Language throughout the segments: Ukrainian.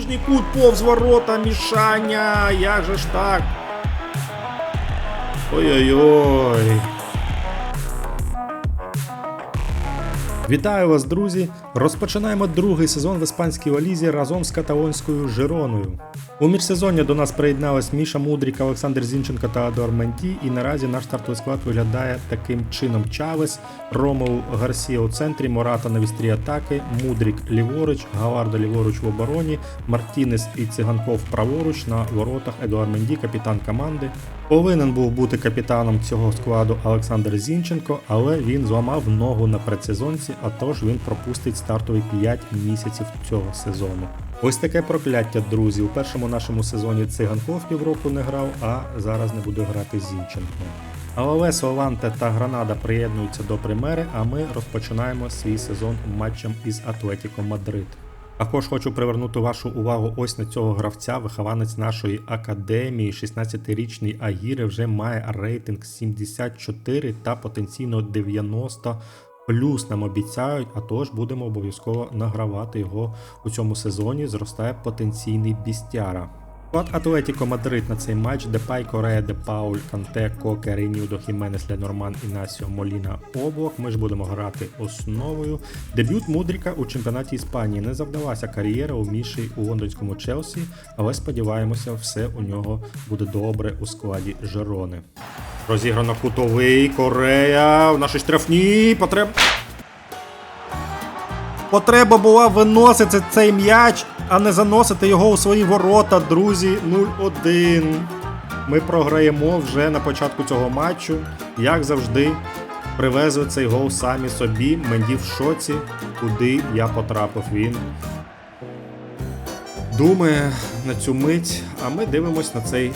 ближній кут повз ворота, мішання. Як же ж так? Ой-ой-ой. Вітаю вас, друзі! Розпочинаємо другий сезон в іспанській Олізі разом з каталонською Жироною. У міжсезоння до нас приєдналась Міша Мудрік, Олександр Зінченко та Адор Менті, і наразі наш стартовий склад виглядає таким чином: Чавес, Ромеу Гарсія у центрі, Мората на вістрі атаки, Мудрік ліворуч, Галардо ліворуч в обороні, Мартінес і Циганков праворуч на воротах Едуар Менді, капітан команди. Повинен був бути капітаном цього складу Олександр Зінченко, але він зламав ногу на предсезонці, а тож він пропустить стартові 5 місяців цього сезону. Ось таке прокляття, друзі. У першому нашому сезоні циганков півроку не грав, а зараз не буде грати Зінченко. АЛС, Оланте та Гранада приєднуються до примери, а ми розпочинаємо свій сезон матчем із Атлетіко Мадрид. Також хочу привернути вашу увагу ось на цього гравця. Вихованець нашої академії, 16-річний Агіре, вже має рейтинг 74 та потенційно 90 плюс нам обіцяють, а тож будемо обов'язково награвати його у цьому сезоні. Зростає потенційний бістяра. Склад Атлетіко Мадрид на цей матч Депай, Корея, Де Пауль, Канте, Коке, Ренюдо, Хіменес, Ленорман, Інасіо, Моліна, Облак. Ми ж будемо грати основою. Дебют Мудріка у чемпіонаті Іспанії не завдалася кар'єра у Міші у лондонському Челсі, але сподіваємося, все у нього буде добре у складі Жерони. Розіграно кутовий Корея в нашій штрафній потреб. Потреба була виносити цей м'яч, а не заносити його у свої ворота, друзі. 0-1. Ми програємо вже на початку цього матчу. Як завжди, привезли цей гол самі собі. Менді в шоці, куди я потрапив. Він думає на цю мить, а ми дивимось на цей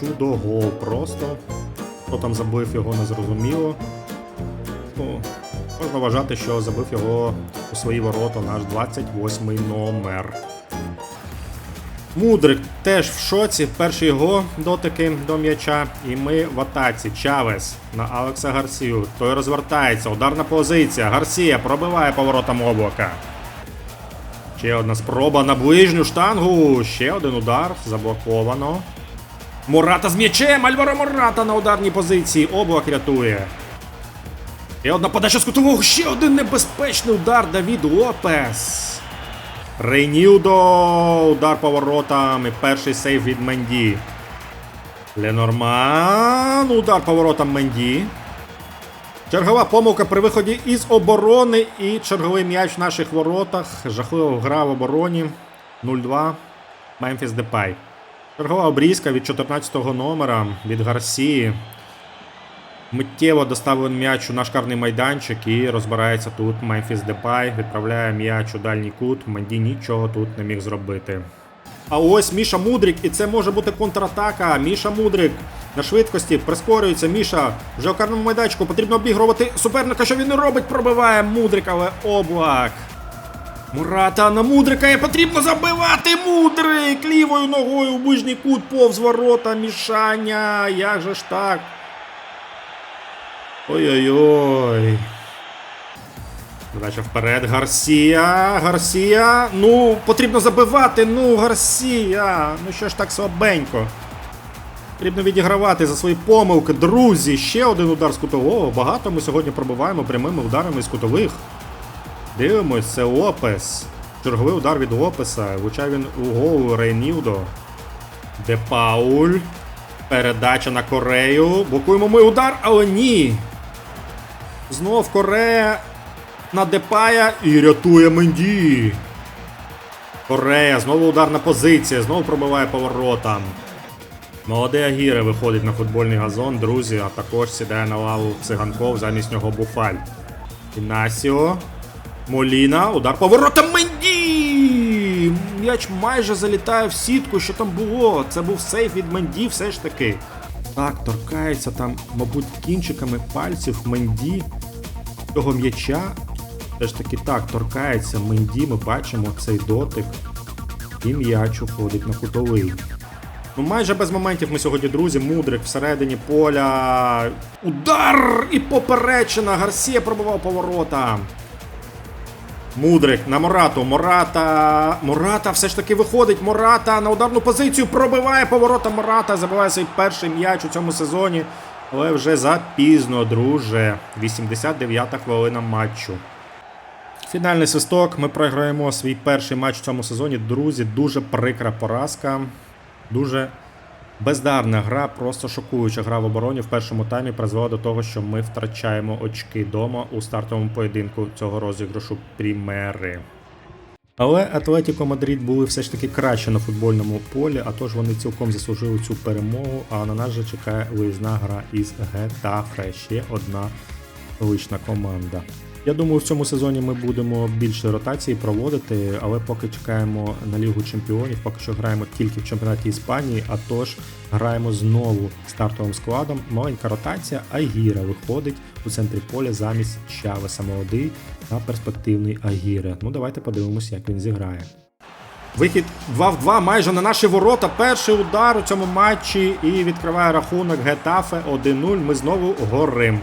чудо-гол. Просто хто там забив його, не зрозуміло. Ну, можна вважати, що забив його у свої ворота наш 28 номер. Мудрик теж в шоці. Перші його дотики до м'яча. І ми в атаці. Чавес на Алекса Гарсію. Той розвертається. Ударна позиція. Гарсія пробиває поворотом облака. Ще одна спроба на ближню штангу. Ще один удар. Заблоковано. Мурата з м'ячем! Альваро Мурата на ударній позиції. Облак рятує. І одна подача з кутового. Ще один небезпечний удар. Давід Лопес. Рейнілдо. Удар поворотом. І перший сейв від Менді. Ленорман. Удар поворотом Менді. Чергова помилка при виході із оборони. І черговий м'яч в наших воротах. Жахливо гра в обороні. 0-2. Мемфіс Депай. Чергова обрізка від 14-го номера від Гарсії. Миттєво доставив м'яч у наш карний майданчик і розбирається тут Мемфіс Депай. Відправляє м'яч у дальній кут. Менді нічого тут не міг зробити. А ось Міша Мудрік, і це може бути контратака. Міша Мудрік на швидкості прискорюється. Міша вже у карному майданчику. Потрібно обігрувати суперника. Що він не робить? Пробиває Мудрик, але облак. Мурата на Мудрика і потрібно забивати Мудрик! Лівою ногою у ближній кут повз ворота. Мішання. Як же ж так? Ой-ой-ой. Задача вперед. Гарсія. Гарсія. Ну, потрібно забивати. Ну, Гарсія. Ну що ж так слабенько. Потрібно відігравати за свої помилки. Друзі, ще один удар з кутового. Багато ми сьогодні пробиваємо прямими ударами з кутових. Дивимось, це Лопес. Черговий удар від Лопеса. Влучає він у голову Рейнілдо. Де Пауль. Передача на Корею. Блокуємо ми удар, але ні. Знов Корея на Депая і рятує Менді. Корея, знову ударна позиція, знову пробиває поворотом. Молодий Агіре виходить на футбольний газон, друзі, а також сідає на лаву циганков, замість нього Буфаль. Інасіо. Моліна, удар поворотом Менді! М'яч майже залітає в сітку, що там було. Це був сейф від Менді все ж таки. Так, торкається там, мабуть, кінчиками пальців Менді цього м'яча. Все ж таки так, торкається Менді, ми бачимо цей дотик. І м'яч уходить на кутовий. Ну, майже без моментів ми сьогодні, друзі. Мудрик всередині поля. Удар! І поперечина! Гарсія пробував поворота. Мудрик на Морату. Мората. Мората все ж таки виходить. Мората на ударну позицію пробиває поворота Мората. Забиває свій перший м'яч у цьому сезоні. Але вже запізно, друже. 89-та хвилина матчу. Фінальний свисток. Ми програємо свій перший матч в цьому сезоні. Друзі, дуже прикра поразка. Дуже бездарна гра, просто шокуюча гра в обороні в першому таймі призвела до того, що ми втрачаємо очки дома у стартовому поєдинку цього розіграшу Прімери. Але Атлетіко Мадрид були все ж таки краще на футбольному полі, а тож вони цілком заслужили цю перемогу. А на нас же чекає виїзна гра із Гетафе. Ще одна лична команда. Я думаю, в цьому сезоні ми будемо більше ротації проводити, але поки чекаємо на Лігу Чемпіонів, поки що граємо тільки в чемпіонаті Іспанії, а тож граємо знову стартовим складом. Маленька ротація, Агіра виходить у центрі поля замість Чавеса молодий та перспективний Агіра. Ну давайте подивимося, як він зіграє. Вихід 2 в 2 майже на наші ворота. Перший удар у цьому матчі і відкриває рахунок Гетафе 1-0. Ми знову горим.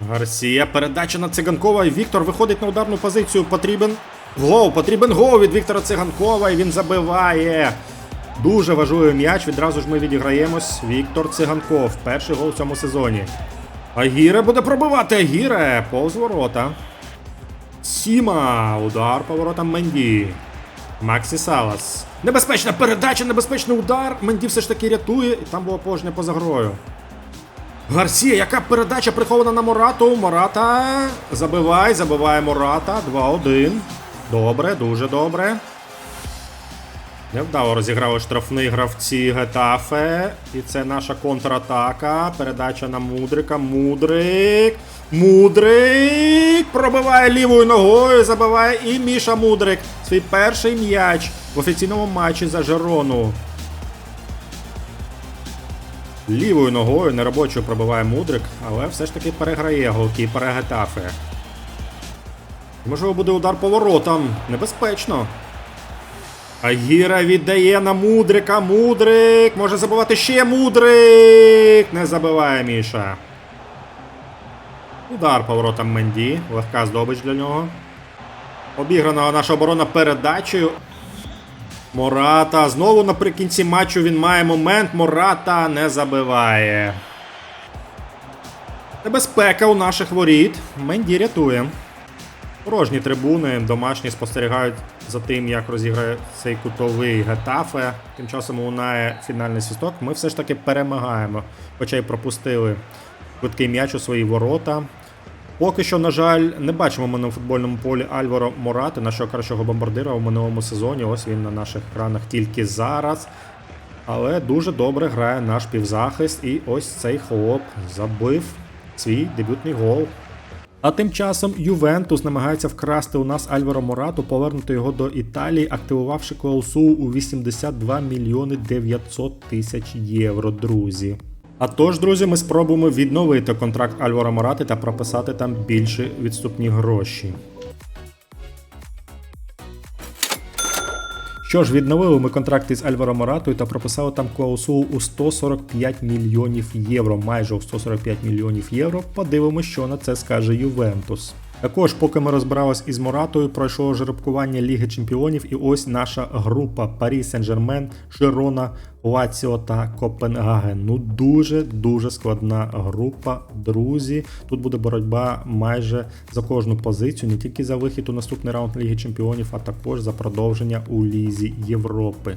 Гарсія. Передача на циганкова. І Віктор виходить на ударну позицію. Потрібен гол. Потрібен гол від Віктора Циганкова. І він забиває. Дуже важливий м'яч. Відразу ж ми відіграємось. Віктор Циганков. Перший гол в цьому сезоні. Агіре буде пробивати. Агіре. Повз ворота. Сіма. Удар по воротам Менді. Максі Салас. Небезпечна передача, небезпечний удар. Менді все ж таки рятує. І там було положення поза грою. Гарсія, яка передача прихована на Морату. Мората. Забивай, забиває Мората. 2-1. Добре, дуже добре. Невдало розіграли штрафний гравці Гетафе. І це наша контратака. Передача на Мудрика. Мудрик. Мудрик. Пробиває лівою ногою. Забиває і Міша Мудрик. Свій перший м'яч в офіційному матчі за Жерону. Лівою ногою неробочою пробиває Мудрик, але все ж таки переграє голкіпера Гетафе. Можливо, буде удар по воротам. Небезпечно. Агіра віддає на Мудрика. Мудрик. Може забивати ще Мудрик. Не забиває Міша. Удар по воротам Менді. Легка здобич для нього. Обіграна наша оборона передачею. Мората. Знову наприкінці матчу він має момент. Мората не забиває. Небезпека у наших воріт. Менді рятує. Порожні трибуни, домашні спостерігають за тим, як розіграє цей кутовий Гетафе. Тим часом лунає фінальний свісток. Ми все ж таки перемагаємо, хоча й пропустили швидкий м'яч у свої ворота. Поки що, на жаль, не бачимо ми на футбольному полі Альваро Морати, нашого кращого бомбардира у минулому сезоні. Ось він на наших екранах тільки зараз. Але дуже добре грає наш півзахист. І ось цей хлоп забив свій дебютний гол. А тим часом Ювентус намагається вкрасти у нас Альваро Морату, повернути його до Італії, активувавши клаусу у 82 мільйони 900 тисяч євро, друзі. А тож, друзі, ми спробуємо відновити контракт Альвара Морати та прописати там більше відступні гроші. Що ж, відновили ми контракт із Альваро Моратою та прописали там клаусулу у 145 мільйонів євро, майже у 145 мільйонів євро. Подивимося, що на це скаже Ювентус. Також, поки ми розбирались із Моратою, пройшло жеребкування Ліги Чемпіонів, і ось наша група Парі Сен-Жермен, Широна, Лаціо та Копенгаген. Ну дуже дуже складна група, друзі. Тут буде боротьба майже за кожну позицію, не тільки за вихід у наступний раунд Ліги Чемпіонів, а також за продовження у Лізі Європи.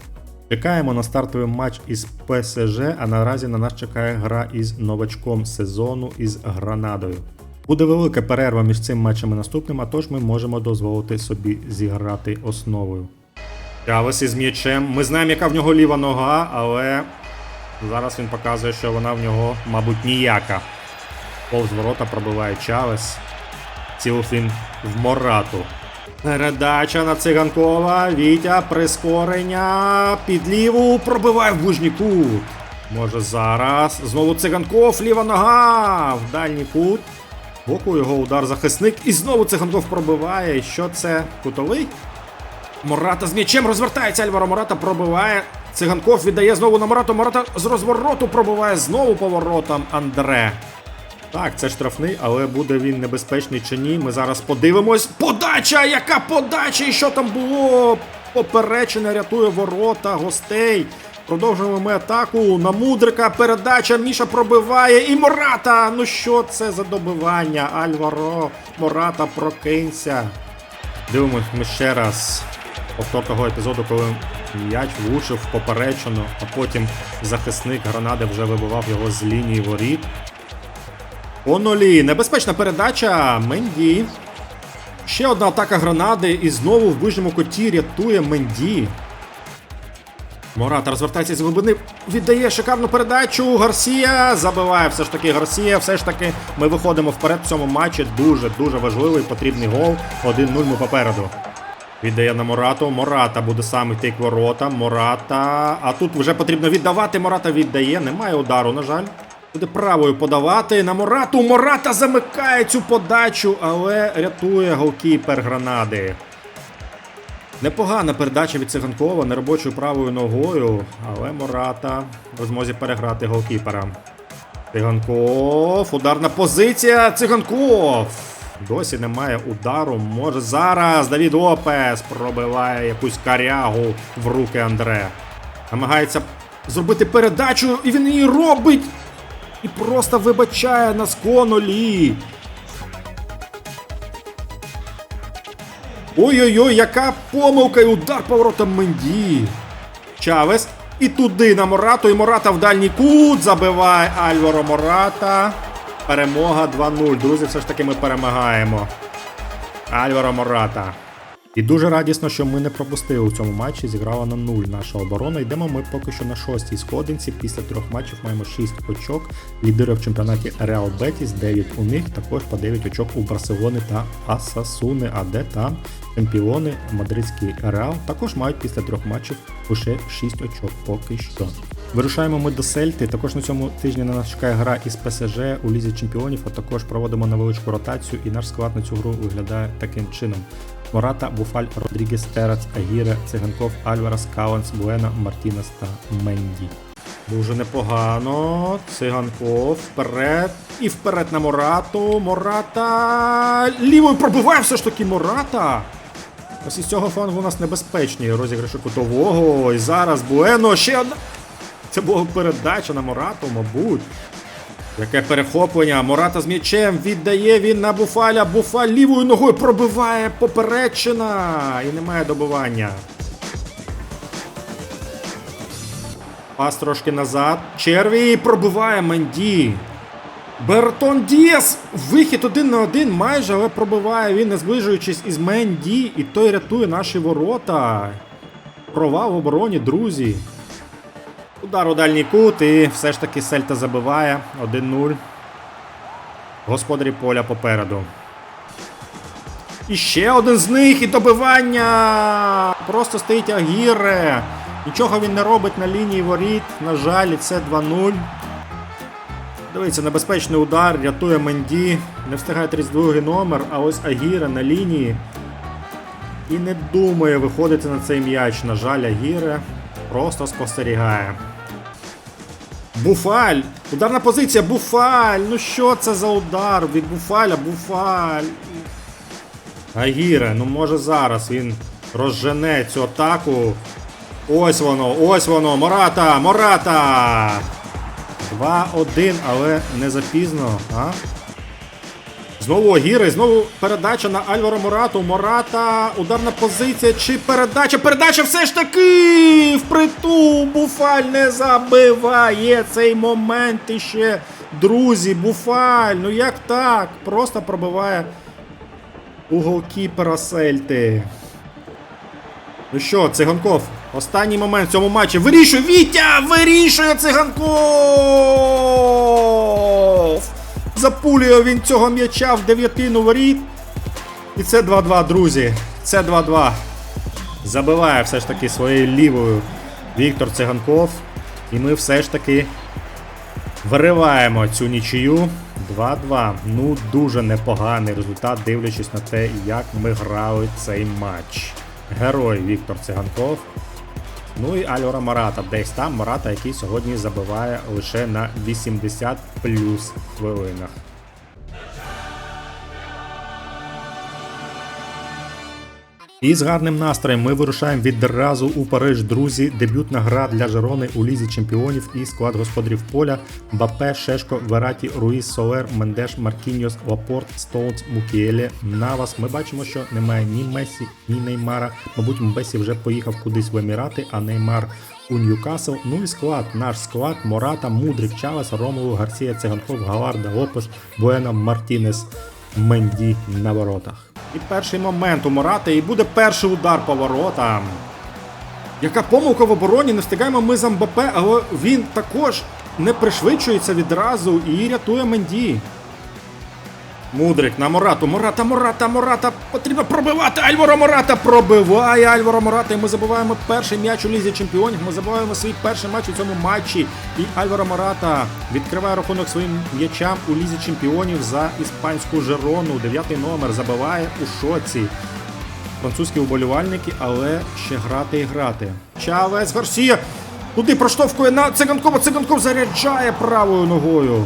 Чекаємо на стартовий матч із ПСЖ, а наразі на нас чекає гра із новачком сезону із Гранадою. Буде велика перерва між цим матчем і наступним, а тож ми можемо дозволити собі зіграти основою. Чавес із м'ячем. Ми знаємо, яка в нього ліва нога, але зараз він показує, що вона в нього, мабуть, ніяка. Повз ворота пробиває Чавес. Цілив він в Морату. Передача на циганкова. Вітя, прискорення. Під ліву пробиває в ближній кут. Може зараз. Знову циганков, ліва нога. В дальній кут. Боку його удар захисник. І знову циганков пробиває. Що це? Кутовий? Мората з м'ячем розвертається. Альваро Мората пробиває. Циганков віддає знову на Морату. Мората з розвороту пробиває знову поворотом Андре. Так, це штрафний, але буде він небезпечний чи ні. Ми зараз подивимось. Подача! Яка подача? І що там було? Поперечина рятує ворота гостей. Продовжуємо ми атаку. На мудрика передача. Міша пробиває. І Мората! Ну що це за добивання? Альваро Мората прокинься. Дивимось ми ще раз. Повтор того епізоду, коли м'яч влучив поперечину, а потім захисник гранади вже вибивав його з лінії воріт. Онолі, небезпечна передача. Менді. Ще одна атака гранади, і знову в ближньому коті рятує Менді. Мората розвертається з глибини, віддає шикарну передачу. Гарсія забиває все ж таки Гарсія. Все ж таки ми виходимо вперед в цьому матчі. Дуже дуже важливий потрібний гол. 1-0 ми попереду. Віддає на Морату. Мората буде сам йти к воротам. Мората. А тут вже потрібно віддавати. Мората віддає. Немає удару, на жаль. Буде правою подавати на Морату. Мората замикає цю подачу, але рятує голкіпер гранади. Непогана передача від Циганкова неробочою правою ногою, але Мората в змозі переграти голкіпера. Циганков, ударна позиція. Циганков. Досі немає удару. Може зараз Давід Лопес пробиває якусь карягу в руки Андре. Намагається зробити передачу, і він її робить. І просто вибачає на сконолі. Ой-ой-ой, яка помилка і удар поворотом Менді. Чавес. І туди на Морату. І Мората в дальній кут забиває Альваро Мората. Перемога 2-0. Друзі, все ж таки ми перемагаємо. Альваро Мората. І дуже радісно, що ми не пропустили у цьому матчі. Зіграла на нуль наша оборона. Йдемо ми поки що на шостій сходинці. Після трьох матчів маємо 6 очок. Лідери в чемпіонаті Реал Бетіс, 9 у них, також по 9 очок у Барселони та Асасуни, а де там чемпіони Мадридський Реал також мають після трьох матчів лише 6 очок поки що. Вирушаємо ми до Сельти. Також на цьому тижні на нас чекає гра із ПСЖ у Лізі Чемпіонів, а також проводимо невеличку ротацію, і наш склад на цю гру виглядає таким чином. Мората, Буфаль, Родрігес, Терац, Агіре, Циганков, Альварас, Каунс, Буена, Мартінес та Менді. Дуже непогано. Циганков вперед. І вперед на Морату. Мората. Лівою пробиває все ж таки Мората. Ось із цього флангу у нас небезпечні розіграші кутового. І зараз Буено. Ще одна. Це була передача на Морату, мабуть. Яке перехоплення. Мората з м'ячем віддає він на Буфаля. Буфаль лівою ногою пробиває поперечина. І немає добивання. Пас трошки назад. Червій пробиває Менді. Бертон Діас! Вихід один на один майже, але пробиває він, не зближуючись із Менді, і той рятує наші ворота. Провал в обороні, друзі. Удар у дальній кут, і все ж таки Сельта забиває 1-0. Господарі поля попереду. І ще один з них і добивання. Просто стоїть Агіре. Нічого він не робить на лінії воріт. На жаль, і це 2-0. Дивіться, небезпечний удар, рятує Менді. Не встигає 32 номер, а ось Агіре на лінії. І не думає виходити на цей м'яч. На жаль, Агіре просто спостерігає. Буфаль! Ударна позиція, Буфаль! Ну що це за удар від Буфаля? Буфаль! Агіре, ну може зараз він розжене цю атаку. Ось воно, ось воно, Мората! Мората! 2-1, але не запізно, а? Знову Агіри, знову передача на Альваро Морату. Мората, ударна позиція чи передача. Передача все ж таки! Впритул Буфаль не забиває цей момент іще. Друзі, Буфаль, ну як так? Просто пробиває у голкіпера Сельти. Ну що, Циганков, останній момент в цьому матчі. Вирішує Вітя! Вирішує Циганков! Запулює він цього м'яча в дев'ятину воріт. І це 2-2, друзі. Це 2-2. Забиває все ж таки своєю лівою Віктор Циганков. І ми все ж таки вириваємо цю нічию. 2-2. Ну, дуже непоганий результат, дивлячись на те, як ми грали цей матч. Герой Віктор Циганков. Ну і Альора Марата. Десь там Марата, який сьогодні забиває лише на 80 плюс хвилинах. І з гарним настроєм ми вирушаємо відразу у Париж, друзі. Дебютна гра для Жерони у лізі чемпіонів і склад господарів поля Бапе, Шешко, Вераті, Руїс, Солер, Мендеш, Маркіньос, Лапорт, Стоунс, Мукіелі, Навас. Ми бачимо, що немає ні Месі, ні Неймара. Мабуть, Мбесі вже поїхав кудись в Емірати, а Неймар у Ньюкасл. Ну і склад, наш склад, Мората, Мудрик, Чавес, Ромулу, Гарсія, Циганков, Галарда, Лопеш, Буена, Мартінес, Менді на воротах. І перший момент у Мората, і буде перший удар по воротам. Яка помилка в обороні, не встигаємо ми за Мбапе, але він також не пришвидшується відразу і рятує Менді. Мудрик на Морату. Мората, Мората, Мората. Потрібно пробивати. Альваро Мората пробиває Альваро Мората. І ми забуваємо перший м'яч у Лізі Чемпіонів. Ми забуваємо свій перший матч у цьому матчі. І Альваро Мората відкриває рахунок своїм м'ячам у Лізі Чемпіонів за іспанську Жерону. Дев'ятий номер забиває у шоці. Французькі уболівальники, але ще грати і грати. Чавес Гарсія. Туди проштовхує на циганкова. Циганков заряджає правою ногою.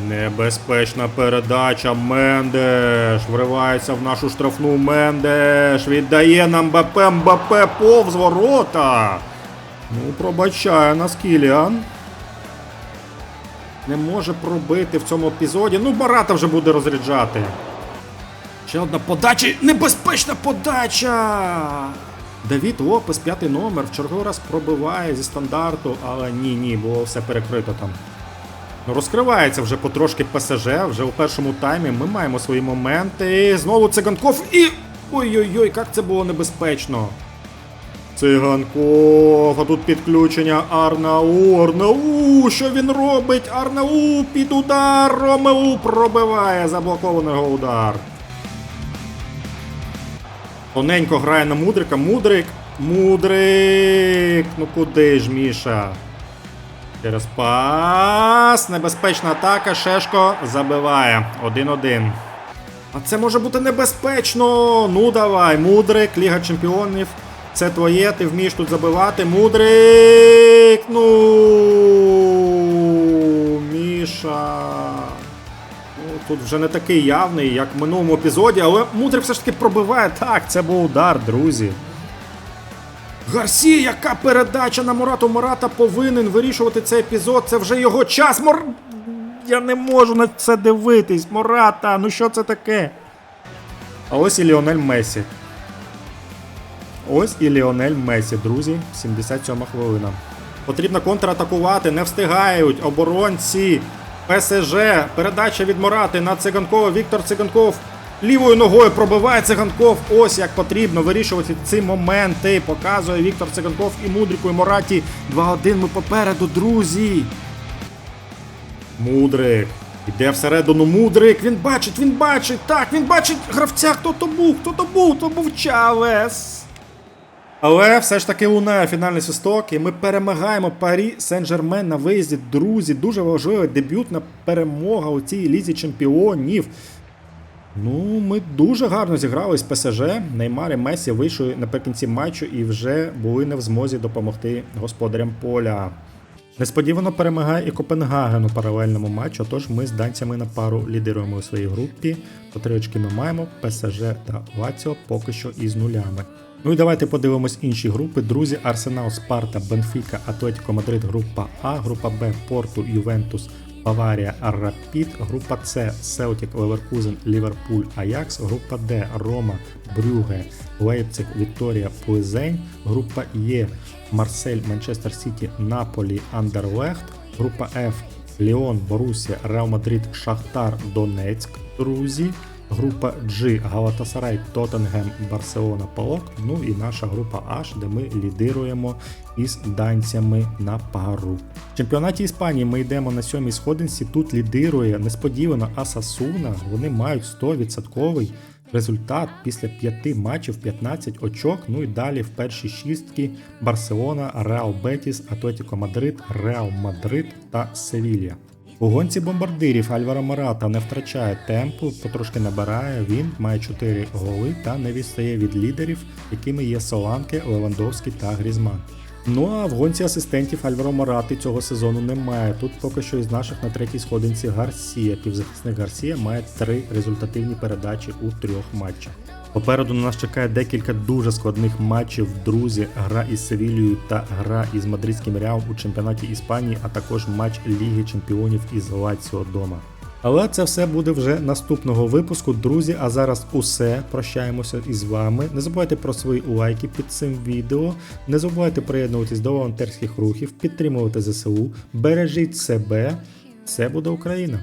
Небезпечна передача. Мендеш вривається в нашу штрафну. Мендеш віддає нам БП. МБП повз ворота. Ну, пробачає нас Кіліан. Не може пробити в цьому епізоді. Ну, Барата вже буде розряджати. Ще одна подача. Небезпечна подача. Давід Лопес, п'ятий номер, в черговий раз пробиває зі стандарту, але ні, ні, було все перекрито там. Ну, розкривається вже потрошки ПСЖ, вже у першому таймі ми маємо свої моменти. І знову циганков і. Ой-ой-ой, як це було небезпечно. Циганков, а тут підключення Арнау. Арнау, що він робить? Арнау під удар. Ромеу пробиває заблокований його удар. Тоненько грає на Мудрика. Мудрик. Мудрик. Ну куди ж, Міша? Через пас. Небезпечна атака. Шешко забиває. 1-1. А це може бути небезпечно. Ну давай, Мудрик, Ліга Чемпіонів. Це твоє, ти вмієш тут забивати. Мудрик. Ну. Міша. Ну, тут вже не такий явний, як в минулому епізоді, але Мудрик все ж таки пробиває. Так, це був удар, друзі. Гарсі, яка передача на Морату. Мората повинен вирішувати цей епізод. Це вже його час. Мор... Я не можу на це дивитись. Мората, ну що це таке? А ось і Ліонель Месі. Ось і Ліонель Месі, друзі. 77 хвилина. Потрібно контратакувати, не встигають оборонці. ПСЖ. Передача від Морати на Циганкова. Віктор Циганков лівою ногою пробиває Циганков. Ось як потрібно вирішувати ці моменти. Показує Віктор Циганков і Мудрику, і Мораті. 2-1 ми попереду, друзі. Мудрик. Іде всередину Мудрик. Він бачить, він бачить. Так, він бачить гравця. Хто то був? Хто то був? То був Чавес. Але все ж таки лунає фінальний свисток, і ми перемагаємо Парі Сен-Жермен на виїзді. Друзі, дуже важлива дебютна перемога у цій лізі чемпіонів. Ну, ми дуже гарно зіграли з ПСЖ. Неймар і Месі вийшли наприкінці матчу і вже були не в змозі допомогти господарям поля. Несподівано перемагає і Копенгаген у паралельному матчу, тож ми з данцями на пару лідируємо у своїй групі. По три очки ми маємо, ПСЖ та Лаціо поки що із нулями. Ну і давайте подивимось інші групи. Друзі, Арсенал, Спарта, Бенфіка, Атлетіко Мадрид, група А, група Б, Порту, Ювентус, Баварія, Рапід, група С, Селтік, Леверкузен, Ліверпуль, Аякс, група Д, Рома, Брюге, Лейпциг, Вікторія, Плизень, група Є, Марсель, Манчестер Сіті, Наполі, Андерлехт, група Ф, Ліон, Борусія, Реал Мадрид, Шахтар, Донецьк, друзі. Група G, Галатасарай, Тоттенгем, Барселона, Палок. Ну і наша група H, де ми лідируємо із данцями на пару. В чемпіонаті Іспанії ми йдемо на сьомій сходинці. Тут лідирує несподівано Асасуна. Вони мають 100% результат після п'яти матчів 15 очок. Ну і далі в першій шістки Барселона, Реал Бетіс, Атлетіко Мадрид, Реал Мадрид та Севілья. У гонці бомбардирів Альваро Марата не втрачає темпу, потрошки набирає. Він має 4 голи та не відстає від лідерів, якими є Соланке, Левандовський та Грізман. Ну а в гонці асистентів Альваро Марати цього сезону немає. Тут поки що із наших на третій сходинці Гарсія. Півзахисник Гарсія має три результативні передачі у трьох матчах. Попереду на нас чекає декілька дуже складних матчів, друзі, гра із Севілією та гра із Мадридським Реалом у чемпіонаті Іспанії, а також матч Ліги Чемпіонів із Лаціо дома. Але це все буде вже наступного випуску, друзі. А зараз усе. Прощаємося із вами. Не забувайте про свої лайки під цим відео. Не забувайте приєднуватись до волонтерських рухів, підтримувати ЗСУ, бережіть себе. Це буде Україна.